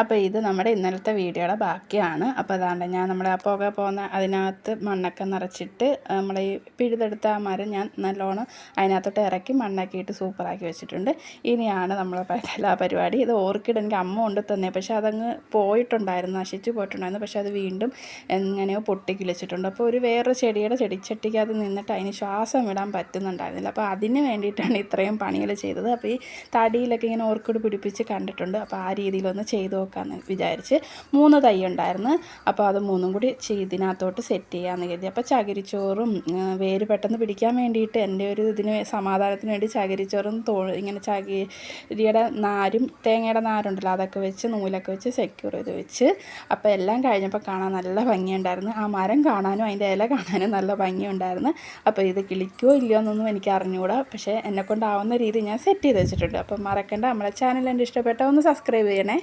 അപ്പോൾ ഇത് നമ്മുടെ ഇന്നലത്തെ വീഡിയോയുടെ ബാക്കിയാണ്. അപ്പോൾ അതാണ്ട് ഞാൻ നമ്മുടെ ആ പുക പോകുന്ന അതിനകത്ത് മണ്ണൊക്കെ നിറച്ചിട്ട് നമ്മൾ ഈ പിഴുതെടുത്ത ആ മരം ഞാൻ നല്ലോണം അതിനകത്തോട്ട് ഇറക്കി മണ്ണാക്കിയിട്ട് സൂപ്പറാക്കി വെച്ചിട്ടുണ്ട്. ഇനിയാണ് നമ്മളെ കലാപരിപാടി ഇത് ഓർക്കിഡ് എനിക്ക് അമ്മ കൊണ്ട് തന്നെ. പക്ഷേ അതങ്ങ് പോയിട്ടുണ്ടായിരുന്നു നശിച്ചു പോയിട്ടുണ്ടായിരുന്നു. പക്ഷേ അത് വീണ്ടും എങ്ങനെയോ പൊട്ടി അപ്പോൾ ഒരു വേറൊരു ചെടിയുടെ ചെടിച്ചട്ടിക്കകത്ത് നിന്നിട്ട് അതിന് ശ്വാസം വിടാൻ പറ്റുന്നുണ്ടായിരുന്നില്ല. അപ്പോൾ അതിന് വേണ്ടിയിട്ടാണ് ഇത്രയും പണികൾ ചെയ്തത്. അപ്പോൾ ഈ തടിയിലൊക്കെ ഇങ്ങനെ ഓർക്കിഡ് പിടിപ്പിച്ച് കണ്ടിട്ടുണ്ട്. അപ്പോൾ ആ രീതിയിലൊന്ന് ചെയ്തു നോക്കാമെന്ന് വിചാരിച്ച് മൂന്ന് തൈ ഉണ്ടായിരുന്നു. അപ്പോൾ അത് മൂന്നും കൂടി ചെയ്തിനകത്തോട്ട് സെറ്റ് ചെയ്യാമെന്ന് കരുതി. അപ്പോൾ ചകിരിച്ചോറും വേര് പെട്ടെന്ന് പിടിക്കാൻ വേണ്ടിയിട്ട് എന്റെ ഒരു ഇതിന് സമാധാനത്തിന് വേണ്ടി ചകിരിച്ചോറും തോ ഇങ്ങനെ ചകിരിയുടെ നാരും തേങ്ങയുടെ നാരുണ്ടല്ലോ അതൊക്കെ വെച്ച് നൂലൊക്കെ വെച്ച് സെക്യൂർ ചെയ്ത് വെച്ച് അപ്പോൾ എല്ലാം കഴിഞ്ഞപ്പോൾ കാണാൻ നല്ല ഭംഗിയുണ്ടായിരുന്നു. ആ മരം കാണാനും അതിന്റെ ഇല കാണാനും നല്ല ഭംഗിയുണ്ടായിരുന്നു. അപ്പോൾ ഇത് കിളിക്കുമോ ഇല്ലയോ എന്നൊന്നും എനിക്ക് അറിഞ്ഞുകൂടാ പക്ഷേ എന്നെക്കൊണ്ടാവുന്ന രീതി ഞാൻ സെറ്റ് ചെയ്ത് വെച്ചിട്ടുണ്ട്. അപ്പം മറക്കണ്ട. നമ്മളെ ചാനൽ എന്റെ ഇഷ്ടപ്പെട്ട ഒന്ന് സബ്സ്ക്രൈബ് ചെയ്യണേ.